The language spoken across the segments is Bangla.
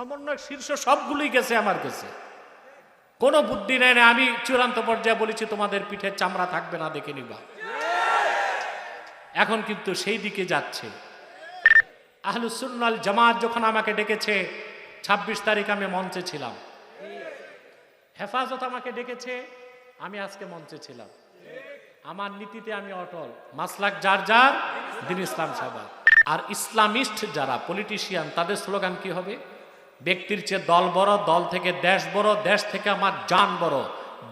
সমন্বয় শীর্ষ সবগুলোই গেছে আমার কাছে। কোনো বুদ্ধি নেই না, আমি চূড়ান্ত পর্যায়ে বলেছি, তোমাদের পিঠের চামড়া থাকবে না, দেখে নিবা। এখন কিন্তু সেই দিকে যাচ্ছে। আহলুসুন্নাল জামাত যখন আমাকে ডেকেছে ২৬ তারিখ আমি মঞ্চে ছিলাম। হেফাজত আমাকে ডেকেছে, আমি আজকে মঞ্চে ছিলাম। আমার নীতিতে আমি অটল। মাসলাক যার যার, দিন ইসলাম সাবা আর ইসলামিস্ট যারা, পলিটিশিয়ান, তাদের স্লোগান কি হবে? ব্যক্তির চেয়ে দল বড়, দল থেকে দেশ বড়, দেশ থেকে আমার জান বড়।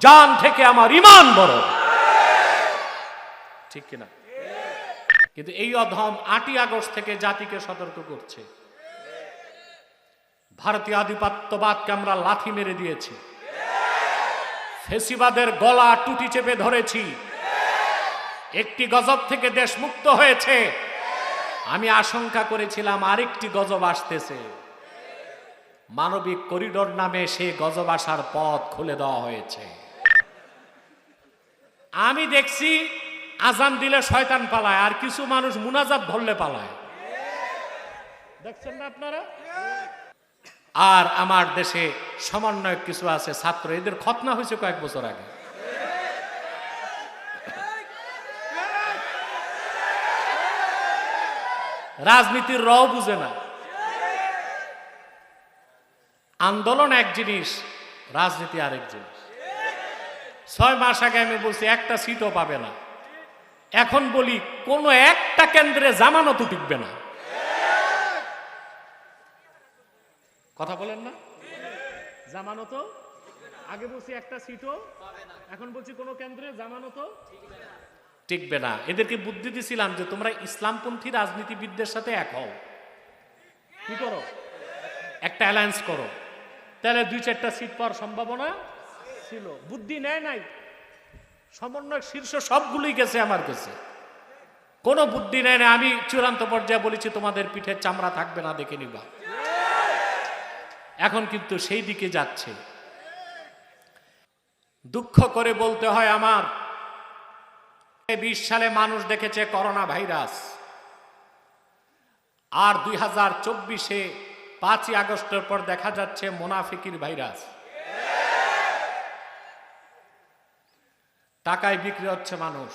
জান থেকে আমার ইমান বড়। ঠিক কিনা? কিন্তু এই অধম আটই আগস্ট থেকে জাতিকে সতর্ক করছে। ভারতীয় আধিপত্যবাদকে আমরা লাথি মেরে দিয়েছি। ফেসিবাদের গলা টুটি চেপে ধরেছি। একটি গজব থেকে দেশ মুক্ত হয়েছে। আমি আশঙ্কা করেছিলাম আরেকটি গজব আসতেছে। মানবিক করিডোর নামে সে গজব আসার পথ খুলে দেওয়া হয়েছে। আমি দেখছি আজান দিলে শয়তান পালায়, আর কিছু মানুষ মুনাজাত ধরলে পালায়। দেখছেন না আপনারা? আর আমার দেশে সমন্বয় কিছু আছে, ছাত্র, এদের খতনা হয়েছে কয়েক বছর আগে। রাজনীতির র বুঝে না। আন্দোলন এক জিনিস, রাজনীতি আরেক জিনিস। ছয় মাস আগে আমি বলছি, একটা সিটও পাবে না। এখন বলি, কোনো একটা কেন্দ্রে জামানতও টিকবে না। কথা বলেন না? জামানতও? আগে বলছি একটা সিটও, এখন বলছি কোনো কেন্দ্রে জামানতও? টিকবে না। এদেরকে বুদ্ধি দিছিলাম যে তোমরা ইসলামপন্থী রাজনীতিবিদদের সাথে এক হও। কি করো? একটা অ্যালায়েন্স করো। তাহলে দুই চারটা সিট পাওয়ার সম্ভাবনা ছিল। বুদ্ধি নেয় নাই। সমন্বয় শীর্ষ সবগুলোই গেছে আমার কাছে। কোনো বুদ্ধি নেয় না আমি চূড়ান্ত পর্যায়ে বলেছি, তোমাদের পিঠের চামড়া থাকবে না, দেখে নিবা। এখন কিন্তু সেই দিকে যাচ্ছে। দুঃখ করে বলতে হয় আমার বিশ সালে মানুষ দেখেছে করোনা ভাইরাস। আর দুই হাজার চব্বিশে পাঁচই আগস্টের পর দেখা যাচ্ছে মোনাফিকির ভাইরাস। টাকায় বিক্রি হচ্ছে মানুষ।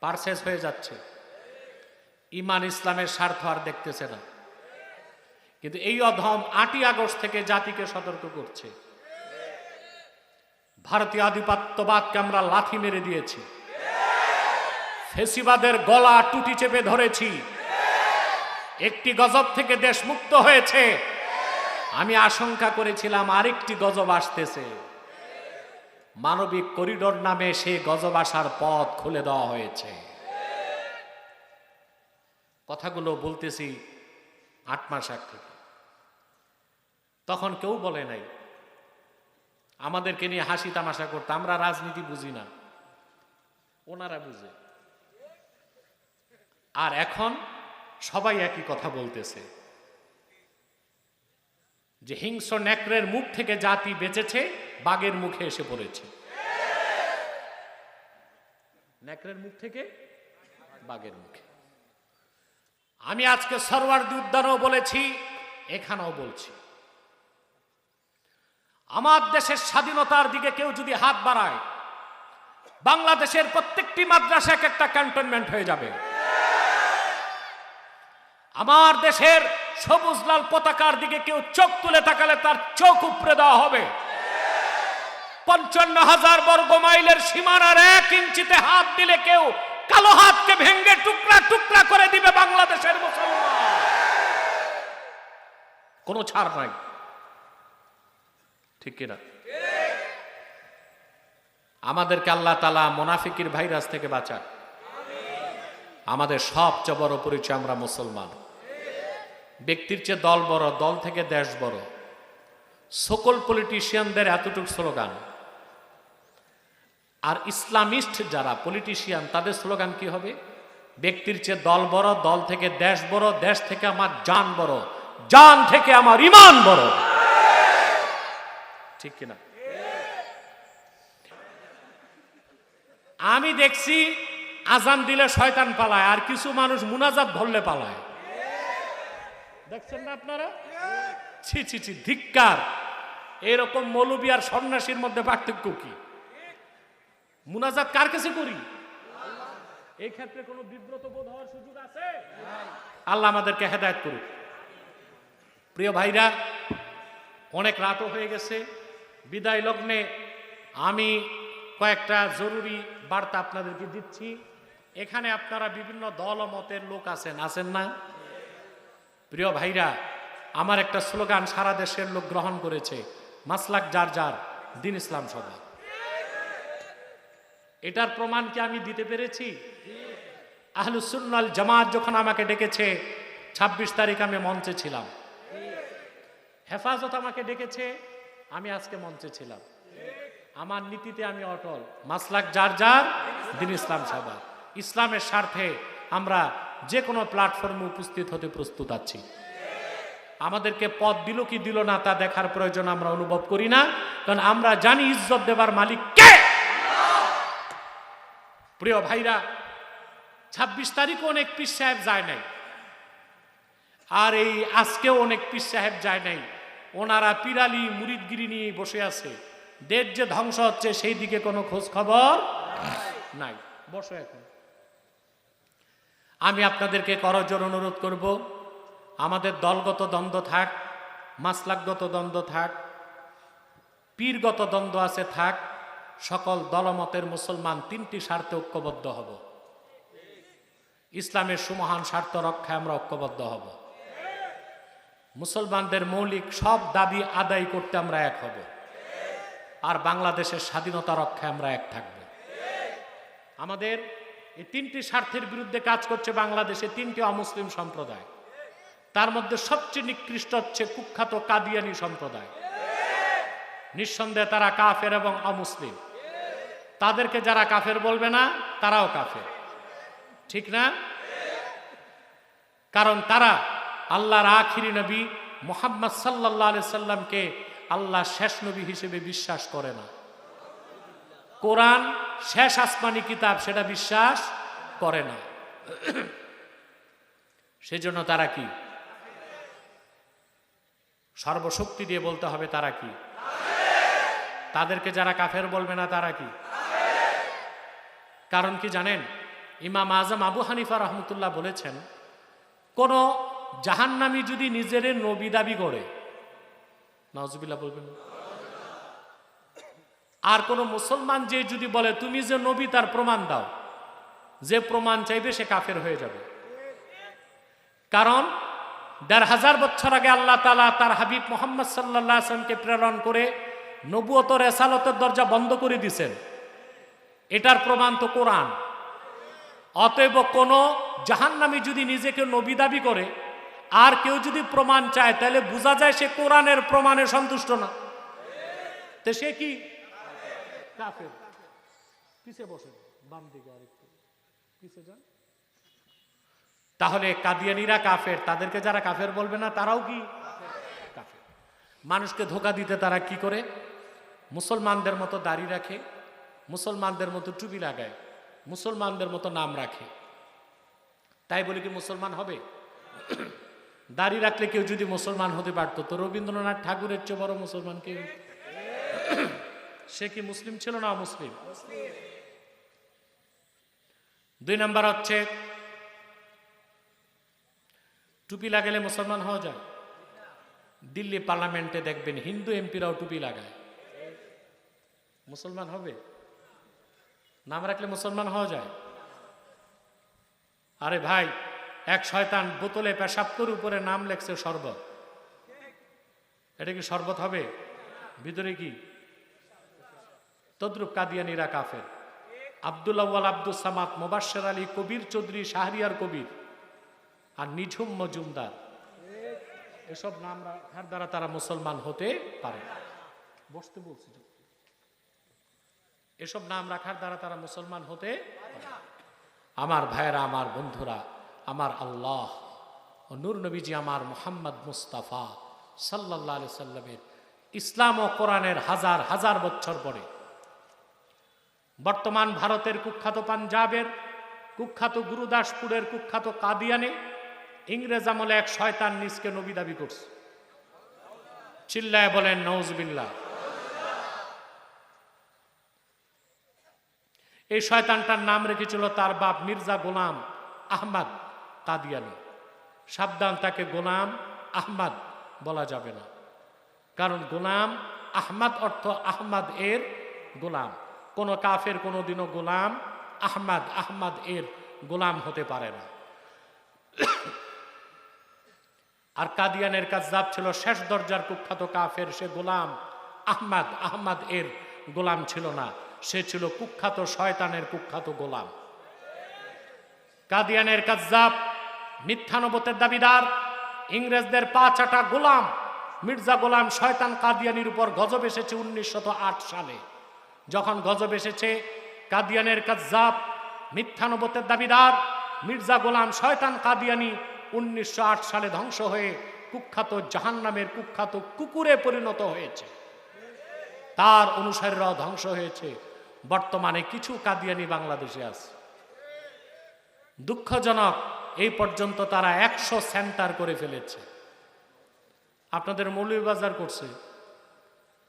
পারচেস হয়ে যাচ্ছে। ইমান ইসলামের স্বার্থ আর দেখতেছে না। কিন্তু এই অধম আটই আগস্ট থেকে জাতিকে সতর্ক করছে। ভারতীয় আধিপত্যবাদকে আমরা লাথি মেরে দিয়েছি। ফেসিবাদের গলা টুটি চেপে ধরেছি। একটি গজব থেকে দেশ মুক্ত হয়েছে। আমি আশঙ্কা করেছিলাম আরেকটি গজব আসতেছে। মানবিক করিডোর নামে সেই গজব আসার পথ খুলে দেওয়া হয়েছে। কথাগুলো বলতেছি আট মাস আগ থেকে। তখন কেউ বলে নাই, আমাদেরকে নিয়ে হাসি তামাশা করতে। আমরা রাজনীতি বুঝি না, ওনারা বুঝে। আর এখন সবাই একই কথা বলতেছে। যে হিংস্র নেকড়ের মুখ থেকে জাতি বেঁচেছে, বাঘের মুখে এসে পড়েছে। নেকড়ের মুখ থেকে, বাঘের মুখে। আমি আজকে সরওয়ার্দি উদ্যানও বলেছি, এখানেও বলছি। আমার দেশের স্বাধীনতার দিকে কেউ যদি হাত বাড়ায়, বাংলাদেশের প্রত্যেকটি মাদ্রাসা এক একটা ক্যান্টনমেন্ট হয়ে যাবে। আমার দেশের সবুজ লাল পতাকার দিকে কেউ চোখ তুলে তাকালে তার চোখ উপড়ে দেওয়া হবে। পঞ্চান্ন হাজার বর্গ মাইলের সীমানার এক ইঞ্চিতে হাত দিলে কেউ কালো হাতকে ভেঙ্গে টুকরা টুকরা করে দিবে বাংলাদেশের মুসলমান। কোনো ছাড় নাই। ঠিক কিনা? আমাদেরকে আল্লাহ তালা মোনাফিকির ভাইরাস থেকে বাঁচাক আমাদের সবচেয়ে বড় পরিচয় আমরা মুসলমান। ব্যক্তির চেয়ে দল বড়, দল থেকে দেশ বড়। সকল পলিটিশিয়ানদের এতটুকু স্লোগান। আর ইসলামিস্ট যারা পলিটিশিয়ান তাদের স্লোগান কি হবে? ব্যক্তির চেয়ে দল বড়, দল থেকে দেশ বড়, দেশ থেকে আমার জান বড়, জান থেকে আমার ইমান বড়। ঠিক কিনা? আমি দেখছি আজান দিলে শয়তান পালায়, আর কিছু মানুষ মুনাজাত ধরলে পালায়। দেখছেন না আপনারা? ছি ছি ছি ধিক্কার। এরকম মৌলবী আর সন্ন্যাসীর মধ্যে পার্থক্য কি? মুনাজাত কার কাছে করি? এই ক্ষেত্রে কোনো বিব্রত বোধ হওয়ার সুযোগ আছে? আল্লাহ আমাদেরকে হেদায়েত করুক। প্রিয় ভাইরা অনেক রাতও হয়ে গেছে। বিদায় লগ্নে আমি কয়েকটা জরুরি বার্তা আপনাদেরকে দিচ্ছি। এখানে আপনারা বিভিন্ন দল মতের লোক আছেন আছেন না? প্রিয় ভাইরা, আমার একটা স্লোগান সারা দেশের লোক গ্রহণ করেছে, মাসলাক যার যার, দিন ইসলাম সভা এটার প্রমাণ কি আমি দিতে পেরেছি? আহলুসুন্নাল জামাত যখন আমাকে ডেকেছে ২৬ তারিখ আমি মঞ্চে ছিলাম। হেফাজত আমাকে ডেকেছে, আমি আজকে মঞ্চে ছিলাম। আমার নীতিতে আমি অটল, মাসলাক যার যার, দিন ইসলাম সভা ইসলামের স্বার্থে আমরা যে কোনো প্ল্যাটফর্মে উপস্থিত হতে প্রস্তুত আছি। আমাদেরকে পদ দিল কি দিল না তা দেখার প্রয়োজন আমরা অনুভব করি না, কারণ আমরা জানি ইজ্জত দেবার মালিক কে? প্রিয় ভাইরা, ছাব্বিশ তারিখও অনেক পীর সাহেব যায় নাই, আর এই আজকেও অনেক পীর সাহেব যায় নাই। ওনারা পিরালি মুরিদগিরি নিয়ে বসে আছে। দেশ যে ধ্বংস হচ্ছে, সেই দিকে কোনো খোঁজ খবর নাই। বসো এখন। আমি আপনাদেরকে করজোর অনুরোধ করব, আমাদের দলগত দ্বন্দ্ব থাক, মাসলাকগত দ্বন্দ্ব থাক, পীরগত দ্বন্দ্ব আছে থাক, সকল দলমতের মুসলমান তিনটি স্বার্থে ঐক্যবদ্ধ হব। ইসলামের সুমহান স্বার্থ রক্ষায় আমরা ঐক্যবদ্ধ হব। মুসলমানদের মৌলিক সব দাবি আদায় করতে আমরা এক হব। আর বাংলাদেশের স্বাধীনতা রক্ষায় আমরা এক থাকব। আমাদের এই তিনটি স্বার্থের বিরুদ্ধে কাজ করছে বাংলাদেশে, তিনটি অমুসলিম সম্প্রদায়। তার মধ্যে সবচেয়ে নিকৃষ্ট হচ্ছে কুখ্যাত কাদিয়ানি সম্প্রদায়। নিঃসন্দেহে তারা কাফের এবং অমুসলিম। তাদেরকে যারা কাফের বলবে না, তারাও কাফের। ঠিক না? কারণ তারা আল্লাহর আখিরি নবী মোহাম্মদ সাল্লাহ সাল্লামকে আল্লাহ শেষ নবী হিসেবে বিশ্বাস করে না। কোরআন শেষ আসমানি কিতাব সেটা বিশ্বাস করে না। সেজন্য তারা কি? সর্বশক্তি দিয়ে বলতে হবে তারা কি? তাদেরকে যারা কাফের বলবে না তারা কি? কারণ কি জানেন? ইমাম আজম আবু হানিফা রহমতুল্লাহ বলেছেন, কোন জাহান্নামি যদি নিজের নবী দাবি করে নজবিল্লা বলবেন না? আর কোন মুসলমান যে যদি বলে, তুমি যে নবী, তার প্রমাণ দাও। যে প্রমাণ চাইবে, সে কাফের হয়ে যাবে। কারণ দেড় হাজার বছর আগে আল্লাহ তালা তার হাবিব মোহাম্মদ সাল্লাহ আসলামকে প্রেরণ করে নবুয়ত রেসালতের দরজা বন্ধ করে দিছেন এটার প্রমাণ তো কোরআন। অতএব কোনো জাহান্নামী যদি নিজেকে নবী দাবি করে, আর কেউ যদি প্রমাণ চায়, তাহলে বোঝা যায় সে কোরআনের প্রমাণে সন্তুষ্ট না। তো সে কি কাফের। বসেন, বাম দিকে আরেকটু। যান। তাহলে কাদিয়ানিরা কাফের, তাদেরকে যারা কাফের বলবে না, তারাও কি? কাফের। মানুষকে ধোকা দিতে তারা কি করে? মুসলমানদের মতো দাড়ি রাখে, মুসলমানদের মতো টুপি লাগায়, মুসলমানদের মতো নাম রাখে। তাই বলে কি মুসলমান হবে? দাড়ি রাখলে কেউ যদি মুসলমান হতে পারতো, তো রবীন্দ্রনাথ ঠাকুরের চেয়ে বড় মুসলমান কেউ? সে কি মুসলিম ছিল না মুসলিম। দুই নাম্বার হচ্ছে টুপি লাগালে মুসলমান হওয়া যায়? দিল্লি পার্লামেন্টে দেখবেন হিন্দু এমপিরাও টুপি লাগায়। মুসলমান হবে? নাম রাখলে মুসলমান হওয়া যায়? আরে ভাই এক শয়তান বোতলে পেশাব করে উপরে নাম লেখছে শরবত। এটা কি শরবত হবে? ভিতরে কি? তদ্রুপ কাদিয়ানিরা কাফের। আবদুল্লাহ আব্দুল সামাদ মোবাশ্বের আলী কবির, চৌধুরী শাহরিয়ার কবির আর নিঝুম মজুমদার। এসব নাম রাখার দ্বারা তারা মুসলমান হতে পারে বসতে বলছি এসব নাম রাখার দ্বারা তারা মুসলমান হতে। আমার ভাইয়েরা, আমার বন্ধুরা, আমার আল্লাহ নূর নবীজি আমার মোহাম্মদ মুস্তাফা সাল্লাহ সাল্লামের ইসলাম ও কোরআনের হাজার হাজার বছর পরে বর্তমান ভারতের কুখ্যাত পাঞ্জাবের কুখ্যাত গুরুদাসপুরের কুখ্যাত কাদিয়ানে ইংরেজ আমলে এক শয়তান নিজকে নবী দাবি করছে। চিল্লায় বলেন নওজবিল্লা এই শয়তানটার নাম রেখেছিল তার বাপ মির্জা গোলাম আহমদ কাদিয়ানি। সাবধান, তাকে গোলাম আহমদ বলা যাবে না। কারণ গোলাম আহমদ অর্থ আহমদ এর গোলাম। কোন কাফের কোনোদিনও গোলাম আহমদ আহমদ এর গোলাম হতে পারে না। আর কাদিয়ানের কাজাব ছিল শেষ দরজার কুখ্যাত কাফের, সে গোলাম আহমদ আহমদ এর গোলাম ছিল না। সে ছিল কুখ্যাত শয়তানের কুখ্যাত গোলাম। কাদিয়ানের কাজাব মিথ্যানবতের দাবিদার, ইংরেজদের পা চাটা গোলাম, মির্জা গোলাম শয়তান কাদিয়ানির উপর গজব এসেছে উনিশশো আট সালে। যখন গজব এসেছে, কাদিয়ানের কাজাব মিথ্যানবতের দাবিদার মির্জা গোলাম শয়তান কাদিয়ানি উনিশশো সালে ধ্বংস হয়ে কুখ্যাত জাহান নামের কুখ্যাত কুকুরে পরিণত হয়েছে। তার অনুসারীরাও ধ্বংস হয়েছে। বর্তমানে কিছু কাদিয়ানি বাংলাদেশে আছে। দুঃখজনক, এই পর্যন্ত তারা একশো সেন্টার করে ফেলেছে। আপনাদের মৌলভীবাজার করছে,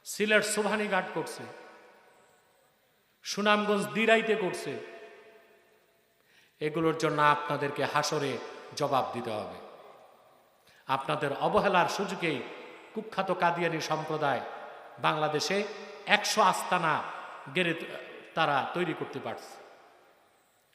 সিলেট সোভানীঘাট করছে। সুনামগঞ্জ দিরাইতে করছে। এগুলোর জন্য আপনাদেরকে হাসরে জবাব দিতে হবে। আপনাদের অবহেলার সুযোগেই কুখ্যাত কাদিয়ানি সম্প্রদায় বাংলাদেশে একশো আস্তানা গেড়ে, তারা তৈরি করতে পারছে।